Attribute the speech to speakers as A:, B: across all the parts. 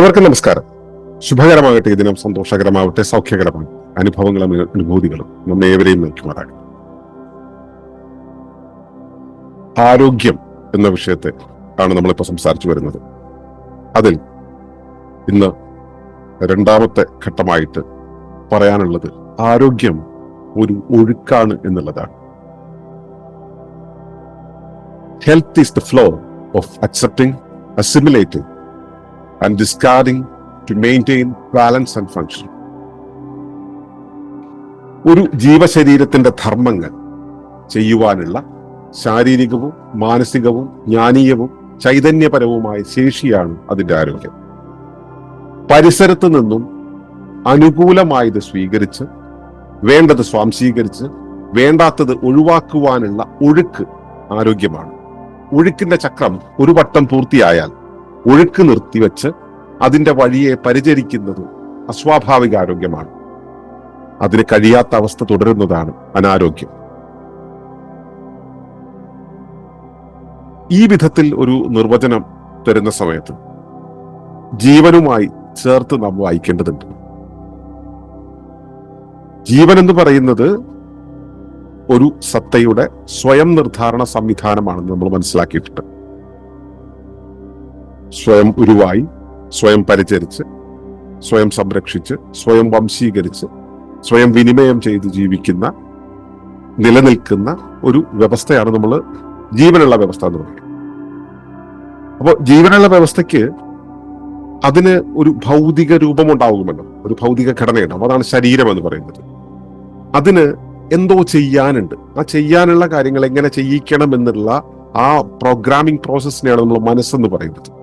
A: ഏവർക്കും നമസ്കാരം. ശുഭകരമാകട്ടെ ഈ ദിനം സന്തോഷകരമാവട്ടെ സൗഖ്യകരമാകട്ടെ അനുഭവങ്ങളും അനുഭൂതികളും നമ്മെ ഏവരെയും നോക്കിമാറാകും ആരോഗ്യം എന്ന വിഷയത്തെ ആണ് നമ്മളിപ്പോൾ സംസാരിച്ചു വരുന്നത്. അതിൽ ഇന്ന് രണ്ടാമത്തെ ഘട്ടമായിട്ട് പറയാനുള്ളത് ആരോഗ്യം ഒരു ഒഴുക്കാണ് എന്നുള്ളതാണ്. Health is the flow of accepting assimilating and discarding to maintain balance and function. ഒരു ജീവശരീരത്തിന്റെ ധർമ്മങ്ങൾ ചെയ്യുവാനുള്ള ശാരീരികവും മാനസികവും ജ്ഞാനീയവും ചൈതന്യപരവുമായ ശേഷിയാണ് അതിന്റെ ആരോഗ്യം പരിസരത്ത് നിന്നും അനുകൂലമായത് സ്വീകരിച്ച് വേണ്ടത് സ്വാംശീകരിച്ച് വേണ്ടാത്തത് ഒഴിവാക്കുവാനുള്ള ഒഴുക്ക് ആരോഗ്യമാണ് ഒഴുക്കിന്റെ ചക്രം ഒരു വട്ടം പൂർത്തിയായാൽ ഒഴുക്ക് നിർത്തിവെച്ച് അതിന്റെ വഴിയെ പരിചരിക്കുന്നത് അസ്വാഭാവിക ആരോഗ്യമാണ് അതിന് കഴിയാത്ത അവസ്ഥ തുടരുന്നതാണ് അനാരോഗ്യം. ഈ വിധത്തിൽ ഒരു നിർവചനം തരുന്ന സമയത്ത് ജീവനുമായി ചേർത്ത് നാം വായിക്കേണ്ടതുണ്ട്. ജീവൻ എന്ന് പറയുന്നത് ഒരു സത്തയുടെ സ്വയം നിർദ്ധാരണ സംവിധാനമാണെന്ന് നമ്മൾ മനസ്സിലാക്കിയിട്ടുണ്ട്. സ്വയം ഉരുവായി സ്വയം പരിചരിച്ച് സ്വയം സംരക്ഷിച്ച് സ്വയം വംശീകരിച്ച് സ്വയം വിനിമയം ചെയ്ത് ജീവിക്കുന്ന നിലനിൽക്കുന്ന ഒരു വ്യവസ്ഥയാണ് നമ്മൾ ജീവനുള്ള വ്യവസ്ഥ എന്ന് പറയുന്നത്. അപ്പോൾ ജീവനുള്ള വ്യവസ്ഥയ്ക്ക് അതിന് ഒരു ഭൗതിക രൂപം ഉണ്ടാവുമല്ലോ ഒരു ഭൗതിക ഘടനയുണ്ടാവും അതാണ് ശരീരം എന്ന് പറയുന്നത്. അതിന് എന്തോ ചെയ്യാനുണ്ട്. ആ ചെയ്യാനുള്ള കാര്യങ്ങൾ എങ്ങനെ ചെയ്യിക്കണം എന്നുള്ള ആ പ്രോഗ്രാമിംഗ് പ്രോസസ്സിനെയാണ് നമ്മൾ മനസ്സെന്ന് പറയുന്നത്.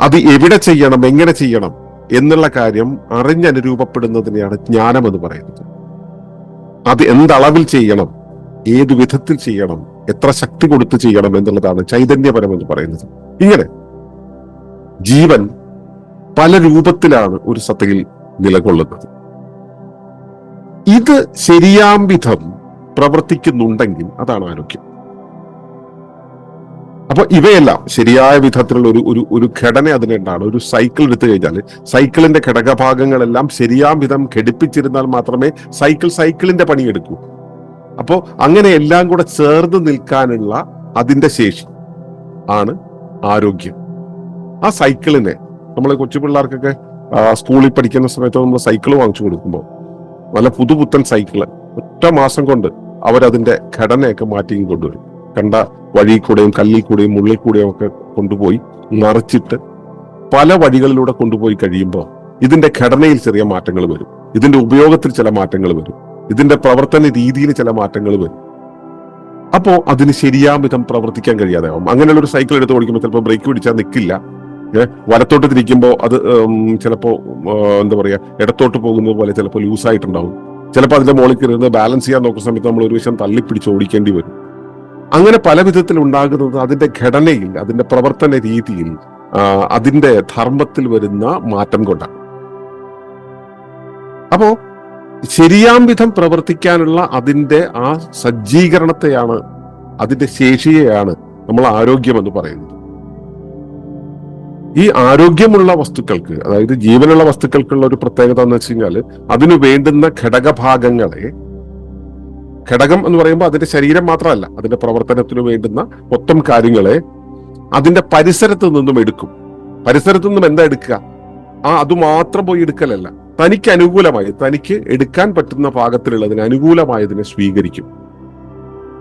A: അത് എവിടെ ചെയ്യണം എങ്ങനെ ചെയ്യണം എന്നുള്ള കാര്യം അറിഞ്ഞനുരൂപപ്പെടുന്നതിനെയാണ് ജ്ഞാനം എന്ന് പറയുന്നത്. അത് എന്തളവിൽ ചെയ്യണം ഏത് വിധത്തിൽ ചെയ്യണം എത്ര ശക്തി കൊടുത്ത് ചെയ്യണം എന്നുള്ളതാണ് ചൈതന്യപരം എന്ന് പറയുന്നത്. ഇങ്ങനെ ജീവൻ പല രൂപത്തിലാണ് ഒരു സത്തയിൽ നിലകൊള്ളുന്നത്. ഇത് ശരിയാം വിധം പ്രവർത്തിക്കുന്നുണ്ടെങ്കിൽ അതാണ് ആരോഗ്യം. അപ്പൊ ഇവയെല്ലാം ശരിയായ വിധത്തിലുള്ള ഒരു ഒരു ഒരു ഘടന അതിനുണ്ടാണ്. ഒരു സൈക്കിൾ എടുത്തു കഴിഞ്ഞാൽ സൈക്കിളിന്റെ ഘടകഭാഗങ്ങളെല്ലാം ശരിയാം വിധം ഘടിപ്പിച്ചിരുന്നാൽ മാത്രമേ സൈക്കിൾ സൈക്കിളിന്റെ പണിയെടുക്കൂ അപ്പോ അങ്ങനെ എല്ലാം കൂടെ ചേർന്ന് നിൽക്കാനുള്ള അതിന്റെ ശേഷി ആണ് ആരോഗ്യം. ആ സൈക്കിളിനെ നമ്മൾ കൊച്ചു പിള്ളേർക്കൊക്കെ സ്കൂളിൽ പഠിക്കുന്ന സമയത്ത് നമ്മൾ സൈക്കിൾ വാങ്ങിച്ചു കൊടുക്കുമ്പോൾ നല്ല പുതുപുത്തൻ സൈക്കിൾ ഒറ്റ മാസം കൊണ്ട് അവരതിന്റെ ഘടനയൊക്കെ മാറ്റി കൊണ്ടുവരും. കണ്ട വഴി കൂടെയും കല്ലിൽ കൂടെയും മുള്ളിൽ കൂടെയും ഒക്കെ കൊണ്ടുപോയി നിറച്ചിട്ട് പല വഴികളിലൂടെ കൊണ്ടുപോയി കഴിയുമ്പോൾ ഇതിന്റെ ഘടനയിൽ ചെറിയ മാറ്റങ്ങൾ വരും. ഇതിന്റെ ഉപയോഗത്തിൽ ചില മാറ്റങ്ങൾ വരും. ഇതിന്റെ പ്രവർത്തന രീതിയിൽ ചില മാറ്റങ്ങൾ വരും. അപ്പോ അതിന് ശരിയാം വിധം പ്രവർത്തിക്കാൻ കഴിയാതെ ആവും അങ്ങനെയുള്ള ഒരു സൈക്കിൾ എടുത്ത് ഓടിക്കുമ്പോൾ ചിലപ്പോൾ ബ്രേക്ക് പിടിച്ചാൽ നിൽക്കില്ല വലത്തോട്ട് തിരിക്കുമ്പോൾ അത് ചിലപ്പോൾ എന്താ പറയാ ഇടത്തോട്ട് പോകുന്നത് പോലെ ചിലപ്പോൾ ലൂസായിട്ടുണ്ടാവും ചിലപ്പോൾ അതിന്റെ മുകളിൽ കയറുന്നത് ബാലൻസ് ചെയ്യാൻ നോക്കുന്ന സമയത്ത് നമ്മൾ ഒരു വശം തള്ളിപ്പിടിച്ച് ഓടിക്കേണ്ടി വരും. അങ്ങനെ പല വിധത്തിൽ ഉണ്ടാകുന്നത് അതിന്റെ ഘടനയിൽ അതിന്റെ പ്രവർത്തന രീതിയിൽ അതിന്റെ ധർമ്മത്തിൽ വരുന്ന മാറ്റം കൊണ്ടാണ്. അപ്പോ ശരിയാം വിധം പ്രവർത്തിക്കാനുള്ള അതിന്റെ ആ സജ്ജീകരണത്തെയാണ് അതിന്റെ ശേഷിയെയാണ് നമ്മൾ ആരോഗ്യം എന്ന് പറയുന്നത്. ഈ ആരോഗ്യമുള്ള വസ്തുക്കൾക്ക് അതായത് ജീവനുള്ള വസ്തുക്കൾക്കുള്ള ഒരു പ്രത്യേകത എന്ന് വെച്ച് കഴിഞ്ഞാൽ അതിനു വേണ്ടുന്ന ഘടകഭാഗങ്ങളെ ഘടകം എന്ന് പറയുമ്പോൾ അതിന്റെ ശരീരം മാത്രമല്ല അതിന്റെ പ്രവർത്തനത്തിന് വേണ്ടുന്ന മൊത്തം കാര്യങ്ങളെ അതിന്റെ പരിസരത്ത് നിന്നും എടുക്കും. പരിസരത്ത് നിന്നും എന്താ എടുക്കുക? ആ അത് മാത്രം പോയി എടുക്കലല്ല. തനിക്ക് അനുകൂലമായി തനിക്ക് എടുക്കാൻ പറ്റുന്ന പാകത്തിലുള്ളതിന് അനുകൂലമായതിനെ സ്വീകരിക്കും.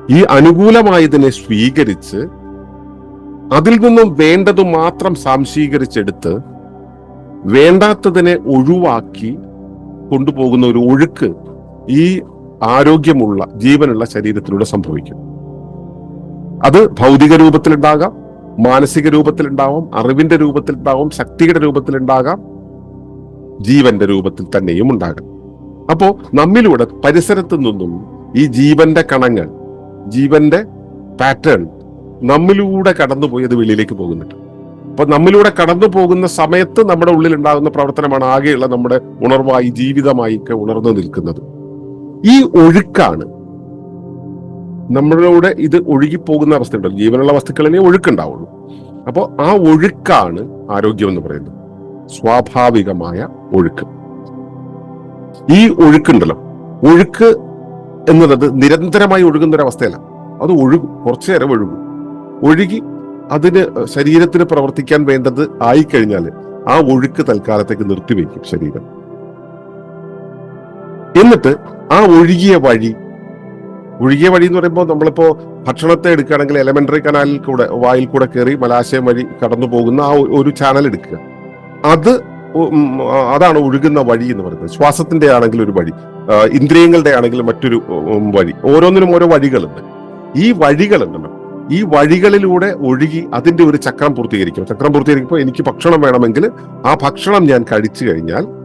A: ഈ അനുകൂലമായതിനെ സ്വീകരിച്ച് അതിൽ നിന്നും വേണ്ടത് മാത്രം സാംശീകരിച്ചെടുത്ത് വേണ്ടാത്തതിനെ ഒഴിവാക്കി കൊണ്ടുപോകുന്ന ഒരു ഒഴുക്ക് ഈ ആരോഗ്യമുള്ള ജീവനുള്ള ശരീരത്തിലൂടെ സംഭവിക്കും. അത് ഭൗതിക രൂപത്തിലുണ്ടാകാം മാനസിക രൂപത്തിലുണ്ടാവാം അറിവിന്റെ രൂപത്തിലുണ്ടാവാം ശക്തിയുടെ രൂപത്തിലുണ്ടാകാം ജീവന്റെ രൂപത്തിൽ തന്നെയും ഉണ്ടാകാം. അപ്പോ നമ്മിലൂടെ പരിസരത്തു നിന്നും ഈ ജീവന്റെ കണങ്ങൾ ജീവന്റെ പാറ്റേൺ നമ്മിലൂടെ കടന്നുപോയി അത് വെളിയിലേക്ക് പോകുന്നുണ്ട്. അപ്പൊ നമ്മിലൂടെ കടന്നു പോകുന്ന സമയത്ത് നമ്മുടെ ഉള്ളിൽ ഉണ്ടാകുന്ന പ്രവർത്തനമാണ് ആകെയുള്ള നമ്മുടെ ഉണർവായി ജീവിതമായി ഒക്കെ ഉണർന്നു നിൽക്കുന്നത്. ഈ ഒഴുക്കാണ് നമ്മളിലൂടെ ഇത് ഒഴുകിപ്പോകുന്ന അവസ്ഥ ഉണ്ടല്ലോ ജീവനുള്ള വസ്തുക്കളിലെ ഒഴുക്കുണ്ടാവുള്ളൂ. അപ്പോൾ ആ ഒഴുക്കാണ് ആരോഗ്യം എന്ന് പറയുന്നത്. സ്വാഭാവികമായ ഒഴുക്ക്. ഈ ഒഴുക്കുണ്ടല്ലോ. ഒഴുക്ക് എന്നുള്ളത് നിരന്തരമായി ഒഴുകുന്ന ഒരു അവസ്ഥയല്ല. അത് ഒഴുകും. കുറച്ചു നേരം ഒഴുകും. ഒഴുകി അതിന് ശരീരത്തിന് പ്രവർത്തിക്കാൻ വേണ്ടത് ആയിക്കഴിഞ്ഞാൽ ആ ഒഴുക്ക് തൽക്കാലത്തേക്ക് നിർത്തിവെക്കും ശരീരം. എന്നിട്ട് ആ ഒഴുകിയ വഴി ഒഴുകിയ വഴി എന്ന് പറയുമ്പോൾ നമ്മളിപ്പോ ഭക്ഷണത്തെ എടുക്കുകയാണെങ്കിൽ എലമെന്ററി കനാലിൽ കൂടെ വായിൽ കൂടെ കയറി മലാശയം വഴി കടന്നു പോകുന്ന ആ ഒരു ചാനൽ എടുക്കുക. അത് അതാണ് ഒഴുകുന്ന വഴി എന്ന് പറയുന്നത്. ശ്വാസത്തിന്റെ ആണെങ്കിൽ ഒരു വഴി ഇന്ദ്രിയങ്ങളുടെ ആണെങ്കിൽ മറ്റൊരു വഴി. ഓരോന്നിനും ഓരോ വഴികളുണ്ട്. ഈ വഴികളുണ്ടല്ലോ ഈ വഴികളിലൂടെ ഒഴുകി അതിന്റെ ഒരു ചക്രം പൂർത്തീകരിക്കും. ചക്രം പൂർത്തീകരിക്കുമ്പോൾ എനിക്ക് ഭക്ഷണം വേണമെങ്കിൽ ആ ഭക്ഷണം ഞാൻ കഴിച്ചു കഴിഞ്ഞാൽ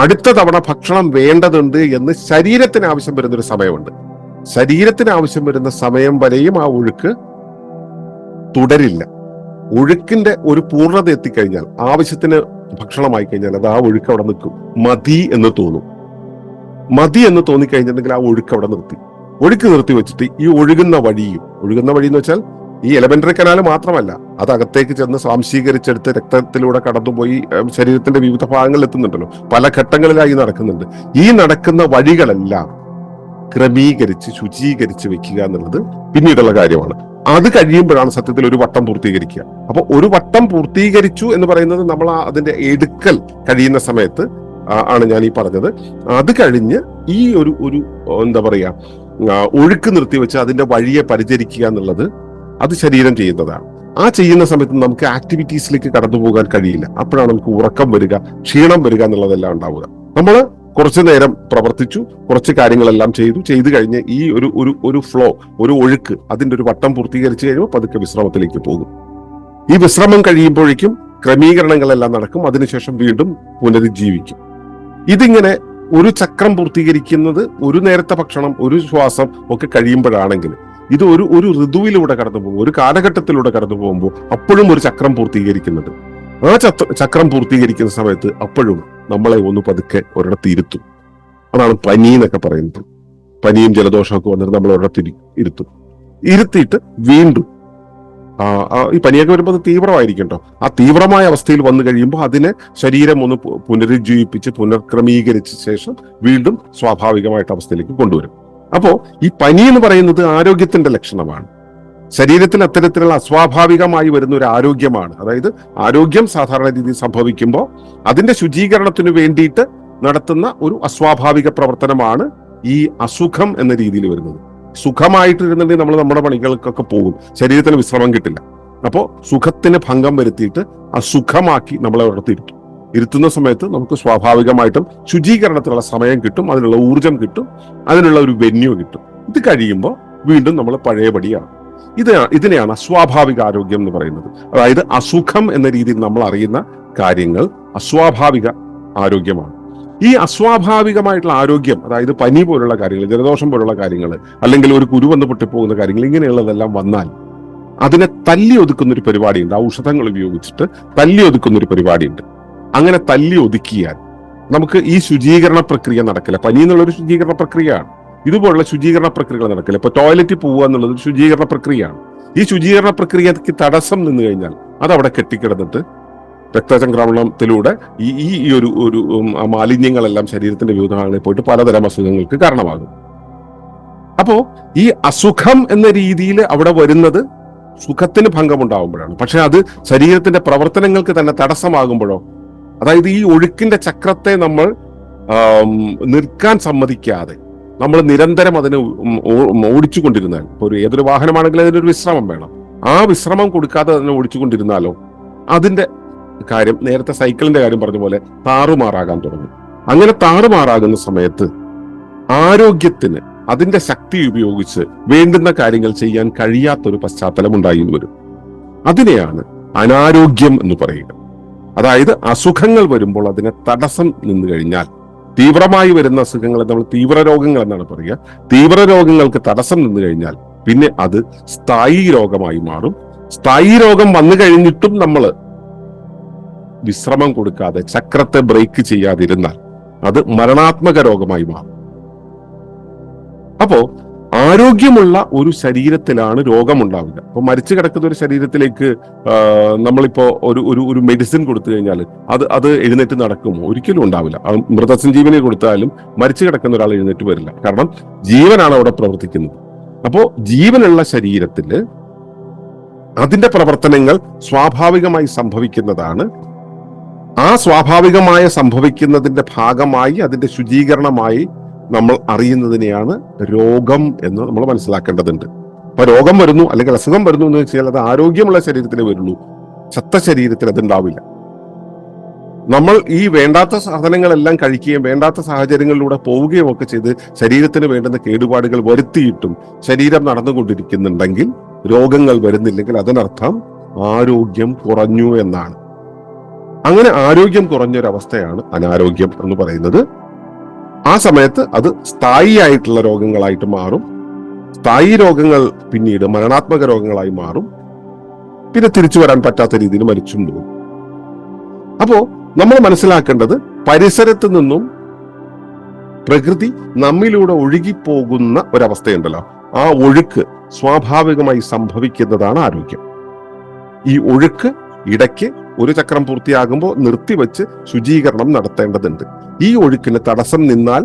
A: അടുത്ത തവണ ഭക്ഷണം വേണ്ടതുണ്ട് എന്ന് ശരീരത്തിന് ആവശ്യം വരുന്ന ഒരു സമയമുണ്ട്. ശരീരത്തിന് ആവശ്യം വരുന്ന സമയം വരെയും ആ ഒഴുക്ക് തുടരില്ല. ഒഴുക്കിന്റെ ഒരു പൂർണത എത്തിക്കഴിഞ്ഞാൽ ആവശ്യത്തിന് ഭക്ഷണമായി കഴിഞ്ഞാൽ അത് ആ ഒഴുക്ക് അവിടെ നിൽക്കും. മതി എന്ന് തോന്നും. മതി എന്ന് തോന്നിക്കഴിഞ്ഞിട്ടുണ്ടെങ്കിൽ ആ ഒഴുക്ക് അവിടെ നിർത്തി. ഒഴുക്ക് നിർത്തി വെച്ചിട്ട് ഈ ഒഴുകുന്ന വഴിയും ഒഴുകുന്ന വഴി എന്ന് വെച്ചാൽ ഈ എലമെന്ററി കനാല് മാത്രമല്ല അത് അകത്തേക്ക് ചെന്ന് സ്വാംശീകരിച്ചെടുത്ത് രക്തത്തിലൂടെ കടന്നുപോയി ശരീരത്തിന്റെ വിവിധ ഭാഗങ്ങളിൽ എത്തുന്നുണ്ടല്ലോ. പല ഘട്ടങ്ങളിലായി നടക്കുന്നുണ്ട്. ഈ നടക്കുന്ന വഴികളെല്ലാം ക്രമീകരിച്ച് ശുചീകരിച്ച് വെക്കുക എന്നുള്ളത് പിന്നീടുള്ള കാര്യമാണ്. അത് കഴിയുമ്പോഴാണ് സത്യത്തിൽ ഒരു വട്ടം പൂർത്തീകരിക്കുക. അപ്പൊ ഒരു വട്ടം പൂർത്തീകരിച്ചു എന്ന് പറയുന്നത് നമ്മൾ അതിന്റെ എടുക്കൽ കഴിയുന്ന സമയത്ത് ആണ് ഞാൻ ഈ പറഞ്ഞത്. അത് കഴിഞ്ഞ് ഈ ഒരു ഒരു എന്താ പറയുക ഒഴുക്ക് നിർത്തി വെച്ച് അതിന്റെ വഴിയെ പരിചരിക്കുക എന്നുള്ളത് അത് ശരീരം ചെയ്യുന്നതാണ്. ആ ചെയ്യുന്ന സമയത്ത് നമുക്ക് ആക്ടിവിറ്റീസിലേക്ക് കടന്നു പോകാൻ കഴിയില്ല. അപ്പോഴാണ് നമുക്ക് ഉറക്കം വരിക ക്ഷീണം വരിക എന്നുള്ളതെല്ലാം ഉണ്ടാവുക. നമ്മൾ കുറച്ചു നേരം പ്രവർത്തിച്ചു കുറച്ച് കാര്യങ്ങളെല്ലാം ചെയ്തു. ചെയ്തു കഴിഞ്ഞ് ഈ ഒരു ഒരു ഒരു ഫ്ലോ ഒരു ഒഴുക്ക് അതിന്റെ ഒരു വട്ടം പൂർത്തീകരിച്ചു കഴിയുമ്പോൾ പതുക്കെ വിശ്രമത്തിലേക്ക് പോകും. ഈ വിശ്രമം കഴിയുമ്പോഴേക്കും ക്രമീകരണങ്ങളെല്ലാം നടക്കും. അതിനുശേഷം വീണ്ടും പുനരുജ്ജീവിക്കും. ഇതിങ്ങനെ ഒരു ചക്രം പൂർത്തീകരിക്കുന്നത് ഒരു നേരത്തെ ഭക്ഷണം ഒരു ശ്വാസം ഒക്കെ കഴിയുമ്പോഴാണെങ്കിൽ ഇത് ഒരു ഒരു ഋതുവിലൂടെ കടന്നു പോകുമ്പോൾ ഒരു കാലഘട്ടത്തിലൂടെ കടന്നു പോകുമ്പോൾ അപ്പോഴും ഒരു ചക്രം പൂർത്തീകരിക്കുന്നുണ്ട് ആ ചക്രം പൂർത്തീകരിക്കുന്ന സമയത്ത് അപ്പോഴും നമ്മളെ ഒന്ന് പതുക്കെ ഒരിടത്ത് ഇരുത്തും. അതാണ് പനി എന്നൊക്കെ പറയുന്നത്. പനിയും ജലദോഷമൊക്കെ വന്നിട്ട് നമ്മൾ ഒരിടത്ത് ഇരി- ഇരുത്തും. ഇരുത്തിയിട്ട് വീണ്ടും ആ, ഈ പനിയൊക്കെ വരുമ്പോൾ അത് തീവ്രമായിരിക്കും കേട്ടോ ആ തീവ്രമായ അവസ്ഥയിൽ വന്നു കഴിയുമ്പോൾ അതിനെ ശരീരം ഒന്ന് പുനരുജ്ജീവിപ്പിച്ച് പുനർക്രമീകരിച്ച ശേഷം വീണ്ടും സ്വാഭാവികമായിട്ട് അവസ്ഥയിലേക്ക് കൊണ്ടുവരും. അപ്പോ ഈ പനി എന്ന് പറയുന്നത് ആരോഗ്യത്തിന്റെ ലക്ഷണമാണ്. ശരീരത്തിൽ അത്തരത്തിലുള്ള അസ്വാഭാവികമായി വരുന്ന ഒരു ആരോഗ്യമാണ്. അതായത് ആരോഗ്യം സാധാരണ രീതിയിൽ സംഭവിക്കുമ്പോൾ അതിന്റെ ശുചീകരണത്തിന് വേണ്ടിയിട്ട് നടത്തുന്ന ഒരു അസ്വാഭാവിക പ്രവർത്തനമാണ് ഈ അസുഖം എന്ന രീതിയിൽ വരുന്നത്. സുഖമായിട്ടിരുന്നുണ്ടെങ്കിൽ നമ്മൾ നമ്മുടെ പണികൾക്കൊക്കെ പോകും. ശരീരത്തിന് വിശ്രമം കിട്ടില്ല. അപ്പോൾ സുഖത്തിന് ഭംഗം വരുത്തിയിട്ട് അസുഖമാക്കി നമ്മളെ ഇരുത്തും ഇരുത്തുന്ന സമയത്ത് നമുക്ക് സ്വാഭാവികമായിട്ടും ശുചീകരണത്തിനുള്ള സമയം കിട്ടും അതിനുള്ള ഊർജം കിട്ടും അതിനുള്ള ഒരു വെന്യൂ കിട്ടും. ഇത് കഴിയുമ്പോൾ വീണ്ടും നമ്മൾ പഴയപടിയാണ്. ഇത് ഇതിനെയാണ് അസ്വാഭാവിക ആരോഗ്യം എന്ന് പറയുന്നത്. അതായത് അസുഖം എന്ന രീതിയിൽ നമ്മൾ അറിയുന്ന കാര്യങ്ങൾ അസ്വാഭാവിക ആരോഗ്യമാണ്. ഈ അസ്വാഭാവികമായിട്ടുള്ള ആരോഗ്യം അതായത് പനി പോലുള്ള കാര്യങ്ങൾ ജലദോഷം പോലുള്ള കാര്യങ്ങൾ അല്ലെങ്കിൽ ഒരു കുരു വന്ന് പൊട്ടിപ്പോകുന്ന കാര്യങ്ങൾ ഇങ്ങനെയുള്ളതെല്ലാം വന്നാൽ അതിനെ തല്ലി ഒതുക്കുന്ന ഒരു പരിപാടിയുണ്ട്. ഔഷധങ്ങൾ ഉപയോഗിച്ചിട്ട് തല്ലി ഒതുക്കുന്ന ഒരു പരിപാടിയുണ്ട്. അങ്ങനെ തല്ലി ഒതുക്കിയാൽ നമുക്ക് ഈ ശുചീകരണ പ്രക്രിയ നടക്കില്ല. പനി എന്നുള്ളൊരു ശുചീകരണ പ്രക്രിയയാണ്. ഇതുപോലുള്ള ശുചീകരണ പ്രക്രിയകൾ നടക്കില്ല. ഇപ്പൊ ടോയ്ലറ്റിൽ പോവുക എന്നുള്ളത് ശുചീകരണ പ്രക്രിയയാണ്. ഈ ശുചീകരണ പ്രക്രിയക്ക് തടസ്സം നിന്ന് കഴിഞ്ഞാൽ അത് അവിടെ കെട്ടിക്കിടന്നിട്ട് രക്തചംക്രമണത്തിലൂടെ ഈ ഈ ഒരു ഒരു മാലിന്യങ്ങളെല്ലാം ശരീരത്തിന്റെ വിവിധ ഭാഗങ്ങളിൽ പോയിട്ട് പലതരം അസുഖങ്ങൾക്ക് കാരണമാകും. അപ്പോ ഈ അസുഖം എന്ന രീതിയിൽ അവിടെ വരുന്നത് സുഖത്തിന് ഭംഗമുണ്ടാകുമ്പോഴാണ് പക്ഷെ അത് ശരീരത്തിന്റെ പ്രവർത്തനങ്ങൾക്ക് തന്നെ തടസ്സമാകുമ്പോഴോ അതായത് ഈ ഒഴുക്കിന്റെ ചക്രത്തെ നമ്മൾ നിൽക്കാൻ സമ്മതിക്കാതെ നമ്മൾ നിരന്തരം അതിന് ഓടിച്ചുകൊണ്ടിരുന്നാൽ ഇപ്പൊ ഒരു ഏതൊരു വാഹനമാണെങ്കിലും അതിനൊരു വിശ്രമം വേണം. ആ വിശ്രമം കൊടുക്കാതെ അതിനെ ഓടിച്ചുകൊണ്ടിരുന്നാലോ അതിന്റെ കാര്യം നേരത്തെ സൈക്കിളിന്റെ കാര്യം പറഞ്ഞ പോലെ താറുമാറാകാൻ തുടങ്ങും. അങ്ങനെ താറുമാറാകുന്ന സമയത്ത് ആരോഗ്യത്തിന് അതിന്റെ ശക്തി ഉപയോഗിച്ച് വേണ്ടുന്ന കാര്യങ്ങൾ ചെയ്യാൻ കഴിയാത്തൊരു പശ്ചാത്തലം ഉണ്ടായി വരും. അതിനെയാണ് അനാരോഗ്യം എന്ന് പറയുക. അതായത് അസുഖങ്ങൾ വരുമ്പോൾ അതിനെ തടസ്സം നിന്ന് കഴിഞ്ഞാൽ തീവ്രമായി വരുന്ന അസുഖങ്ങളെ നമ്മൾ തീവ്ര രോഗങ്ങൾ എന്നാണ് പറയുക. തീവ്ര രോഗങ്ങൾക്ക് തടസ്സം നിന്ന് കഴിഞ്ഞാൽ പിന്നെ അത് സ്ഥായി രോഗമായി മാറും. സ്ഥായി രോഗം വന്നു കഴിഞ്ഞിട്ടും നമ്മൾ വിശ്രമം കൊടുക്കാതെ ചക്രത്തെ ബ്രേക്ക് ചെയ്യാതിരുന്നാൽ അത് മരണാത്മക രോഗമായി മാറും. അപ്പോ ആരോഗ്യമുള്ള ഒരു ശരീരത്തിലാണ് രോഗമുണ്ടാവുക. അപ്പൊ മരിച്ചു കിടക്കുന്ന ഒരു ശരീരത്തിലേക്ക് നമ്മളിപ്പോ ഒരു ഒരു ഒരു മെഡിസിൻ കൊടുത്തു കഴിഞ്ഞാൽ അത് അത് എഴുന്നേറ്റ് നടക്കുമോ? ഒരിക്കലും ഉണ്ടാവില്ല. മൃതസഞ്ജീവനി കൊടുത്താലും മരിച്ചു കിടക്കുന്ന ഒരാൾ എഴുന്നേറ്റ് വരില്ല. കാരണം ജീവനാണ് അവിടെ പ്രവർത്തിക്കുന്നത്. അപ്പോ ജീവനുള്ള ശരീരത്തിൽ അതിന്റെ പ്രവർത്തനങ്ങൾ സ്വാഭാവികമായി സംഭവിക്കുന്നതാണ്. ആ സ്വാഭാവികമായ സംഭവിക്കുന്നതിന്റെ ഭാഗമായി അതിന്റെ ശുചീകരണമായി നമ്മൾ അറിയുന്നതിനെയാണ് രോഗം എന്ന് നമ്മൾ മനസ്സിലാക്കേണ്ടതുണ്ട്. അപ്പൊ രോഗം വരുന്നു അല്ലെങ്കിൽ അസുഖം വരുന്നു എന്ന് വെച്ചാൽ അത് ആരോഗ്യമുള്ള ശരീരത്തിലേ വരുള്ളൂ. ചത്ത ശരീരത്തിൽ അതുണ്ടാവില്ല നമ്മൾ ഈ വേണ്ടാത്ത സാധനങ്ങളെല്ലാം കഴിക്കുകയും വേണ്ടാത്ത സാഹചര്യങ്ങളിലൂടെ പോവുകയും ഒക്കെ ചെയ്ത് ശരീരത്തിന് വേണ്ടുന്ന കേടുപാടുകൾ വരുത്തിയിട്ടും ശരീരം നടന്നുകൊണ്ടിരിക്കുന്നുണ്ടെങ്കിൽ രോഗങ്ങൾ വരുന്നില്ലെങ്കിൽ അതിനർത്ഥം ആരോഗ്യം കുറഞ്ഞു എന്നാണ്. അങ്ങനെ ആരോഗ്യം കുറഞ്ഞൊരവസ്ഥയാണ് അനാരോഗ്യം എന്ന് പറയുന്നത്. ആ സമയത്ത് അത് സ്ഥായിയായിട്ടുള്ള രോഗങ്ങളായിട്ട് മാറും. സ്ഥായി രോഗങ്ങൾ പിന്നീട് മരണാത്മക രോഗങ്ങളായി മാറും. പിന്നെ തിരിച്ചു വരാൻ പറ്റാത്ത രീതിയിൽ മരിച്ചും പോകും. അപ്പോ നമ്മൾ മനസ്സിലാക്കേണ്ടത് പരിസരത്ത് നിന്നും പ്രകൃതി നമ്മിലൂടെ ഒഴുകിപ്പോകുന്ന ഒരവസ്ഥയുണ്ടല്ലോ. ആ ഒഴുക്ക് സ്വാഭാവികമായി സംഭവിക്കുന്നതാണ് ആരോഗ്യം. ഈ ഒഴുക്ക് ഇടയ്ക്ക് ഒരു ചക്രം പൂർത്തിയാകുമ്പോൾ നിർത്തിവെച്ച് ശുചീകരണം നടത്തേണ്ടതുണ്ട്. ഈ ഒഴുക്കിന് തടസ്സം നിന്നാൽ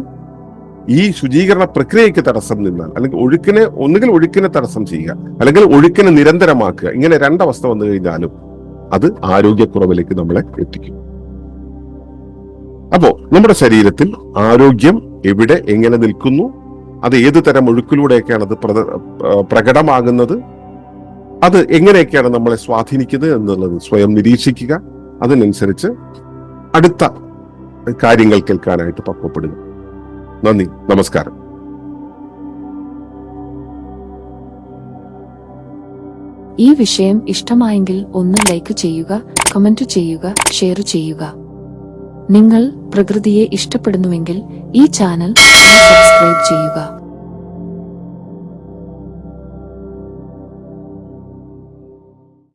A: ഈ ശുചീകരണ പ്രക്രിയയ്ക്ക് തടസ്സം നിന്നാൽ അല്ലെങ്കിൽ ഒഴുക്കിനെ ഒന്നുകിൽ ഒഴുക്കിനെ തടസ്സം ചെയ്യുക അല്ലെങ്കിൽ ഒഴുക്കിനെ നിരന്തരമാക്കുക ഇങ്ങനെ രണ്ടവസ്ഥ വന്നു കഴിഞ്ഞാലും അത് ആരോഗ്യക്കുറവിലേക്ക് നമ്മളെ എത്തിക്കും. അപ്പോ നമ്മുടെ ശരീരത്തിൽ ആരോഗ്യം എവിടെ എങ്ങനെ നിൽക്കുന്നു അത് ഏത് തരം ഒഴുക്കിലൂടെയൊക്കെയാണ് അത് പ്രകടമാകുന്നത് അത് എങ്ങനെയൊക്കെയാണ് നമ്മളെ സ്വാധീനിക്കുന്നത് എന്നുള്ളത് സ്വയം നിരീക്ഷിക്കുക. അതിനനുസരിച്ച് അടുത്ത കാര്യങ്ങൾ കേൾക്കാനായിട്ട് പക്വപ്പെടുക. നന്ദി. നമസ്കാരം.
B: ഈ വിഷയം ഇഷ്ടമായെങ്കിൽ ഒന്ന് ലൈക്ക് ചെയ്യുക കമന്റ് ചെയ്യുക ഷെയർ ചെയ്യുക. നിങ്ങൾ പ്രകൃതിയെ ഇഷ്ടപ്പെടുന്നുവെങ്കിൽ ഈ ചാനൽ സബ്സ്ക്രൈബ് ചെയ്യുക.